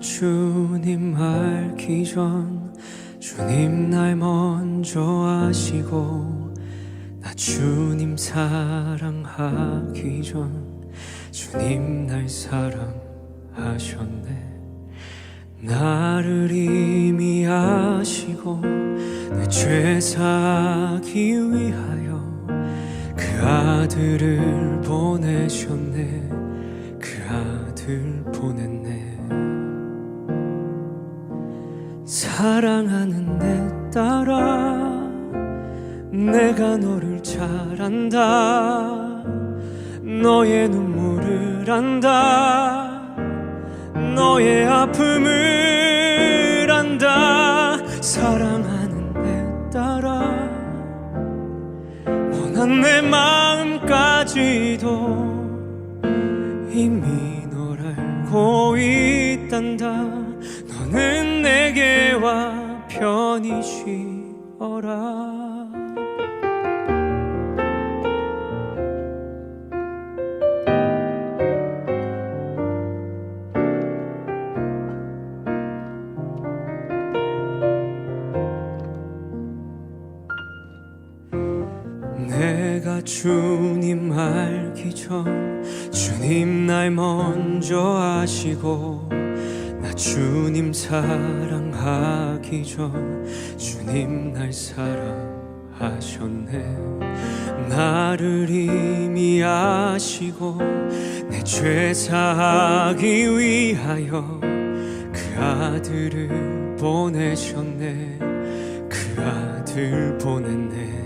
주님 알기 전 주님 날 먼저 아시고 나 주님 사랑하기 전 주님 날 사랑하셨네. 나를 이미 아시고 내 죄 사기 위하여 그 아들을 보내셨네. 그 아들 보냈네 사랑하는 내 딸아 내가 너를 잘 안다. 너의 눈물을 안다. 너의 아픔을 안다. 사랑하는 내 딸아 원한 내 마음까지도 이미 널 알고 있단다 편히 쉬어라. 내가 주님 알기 전 주님 날 먼저 아시고 나 주님 사랑하기 전 주님 날 사랑하셨네. 나를 이미 아시고 내 죄 사하기 위하여 그 아들을 보내셨네. 그 아들 보냈네.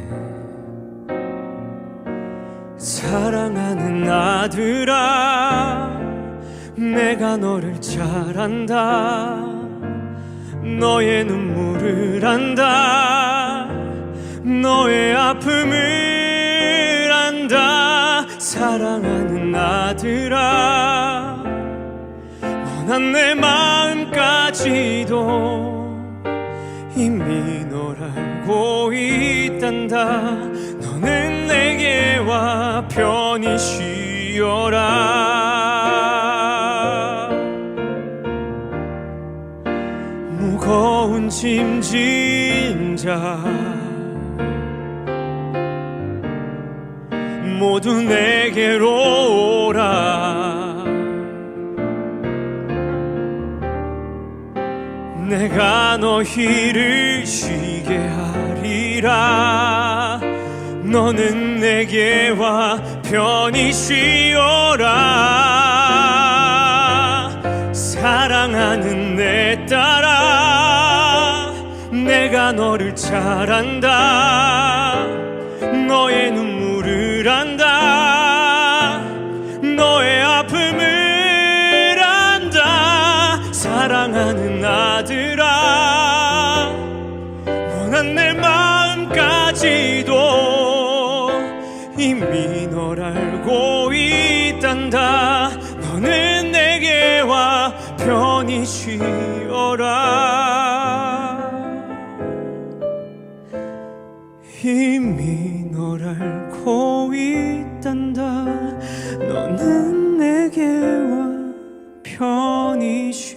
사랑하는 아들아 내가 너를 잘 안다. 너의 눈물을 안다. 너의 아픔을 안다. 사랑하는 아들아. 원한 내 마음까지도 이미 널 알고 있단다. 너는 내게 와 편히 쉬어라 무거운 짐진 자. 모두 내게로 오라. 내가 너희를 쉬게 하리라. 너는 내게 와 편히 쉬어라 너를 잘 안다. 너의 눈물을 안다. 너의 아픔을 안다. 사랑하는 아들아. 원한 내 마음까지도 이미 널 알고 있단다. 너는 내게 와 편히 쉬어라 이미 널 알고 있단다. 너는 내게 와 편히 쉬어.